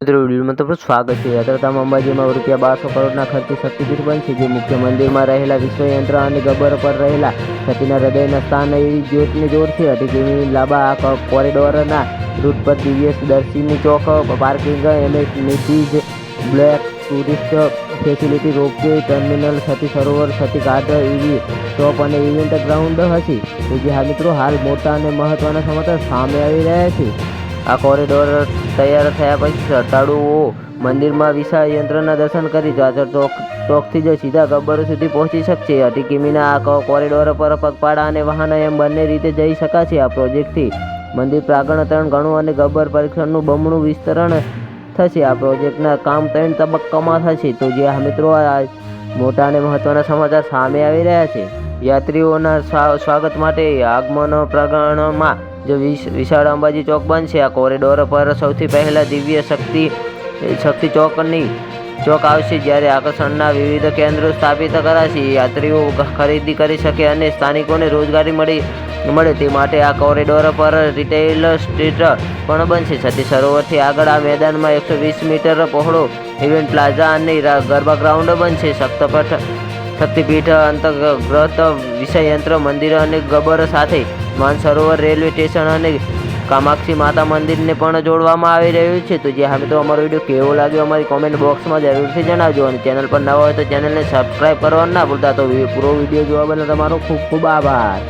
મિત્રો વિડીયોમાં તમારું સ્વાગત છે. યાત્રાધામ અંબાજીમાં રૂપિયા બારસો કરોડના ખર્ચે શક્તિપીઠ બનશે જે મુખ્ય મંદિરમાં રહેલા વિશ્વયંત્ર અને ગબ્બર પર રહેલા સતીના હૃદયના સ્થાન એવી જ્યોતને જોડશે અઢી કિમી લાંબા આ કોરિડોરના રૂટ પર Divya Darshini Chowk, parking amenities block tourist facility ropeway terminal, Sati Sarovar, Sati Ghat એવી શોપ અને ઇવેન્ટ ગ્રાઉન્ડ હશે. જે હા મિત્રો, હાલ મોટા અને મહત્ત્વના સમાચાર સામે આવી રહ્યા છે. આ કોરિડોર તૈયાર થયા પછી શ્રદ્ધાળુઓ મંદિરમાં વિશાળ યંત્રના દર્શન કરી જાજર ચોક ચોકથી જ સીધા ગબ્બર સુધી પહોંચી શકશે. અઢી કિમીના આ કોરિડોર પર પગપાળા અને વાહન એમ બંને રીતે જઈ શકાશે. આ પ્રોજેક્ટથી મંદિર પ્રાંગણ, ત્રણ અને ગબ્બર પરીક્ષણનું બમણું વિસ્તરણ થશે. આ પ્રોજેક્ટના કામ ત્રણ તબક્કામાં થશે. તો જે મિત્રો મોટા અને મહત્ત્વના સમાચાર સામે આવી રહ્યા છે. યાત્રીઓના સ્વા- સ્વાગત માટે આગમન પ્રાંગણમાં જો વિશ- વિશાળ અંબાજી ચોક બનશે, આ કોરિડોર પર સૌથી પહેલા દિવ્ય શક્તિ શક્તિ ચોકની ચોક આવશે, જ્યારે આકર્ષણના વિવિધ કેન્દ્રો સ્થાપિત કરાશે. યાત્રીઓ ખરીદી કરી શકે અને સ્થાનિકોને રોજગારી મળી, મળે તે માટે આ કોરિડોર પર રિટેલ સ્ટ્રીટ પણ બનશે. સતી સરોવરથી આગળ આ મેદાનમાં એકસો વીસ મીટર પહોળો ઇવેન્ટ પ્લાઝા અને ગરબા ગ્રાઉન્ડ બનશે. શક્તપથ શક્તિપીઠ, અંતર્ગત વિષયયંત્ર, મંદિર અને ગબ્બર સાથે માનસરોવર રેલવે સ્ટેશન અને કામાક્ષી માતા મંદિરને પણ જોડવામાં આવી રહ્યું છે. તો જે હા મિત્રો, અમારો વીડિયો કેવો લાગ્યો અમારી કોમેન્ટ બોક્સમાં જરૂરથી જણાવજો અને ચેનલ પર નવા હોય તો ચેનલને સબસ્ક્રાઈબ કરવાનું ના ભૂલતા. તો પૂરો વીડિયો જોવા બદલ તમારો ખૂબ ખૂબ આભાર.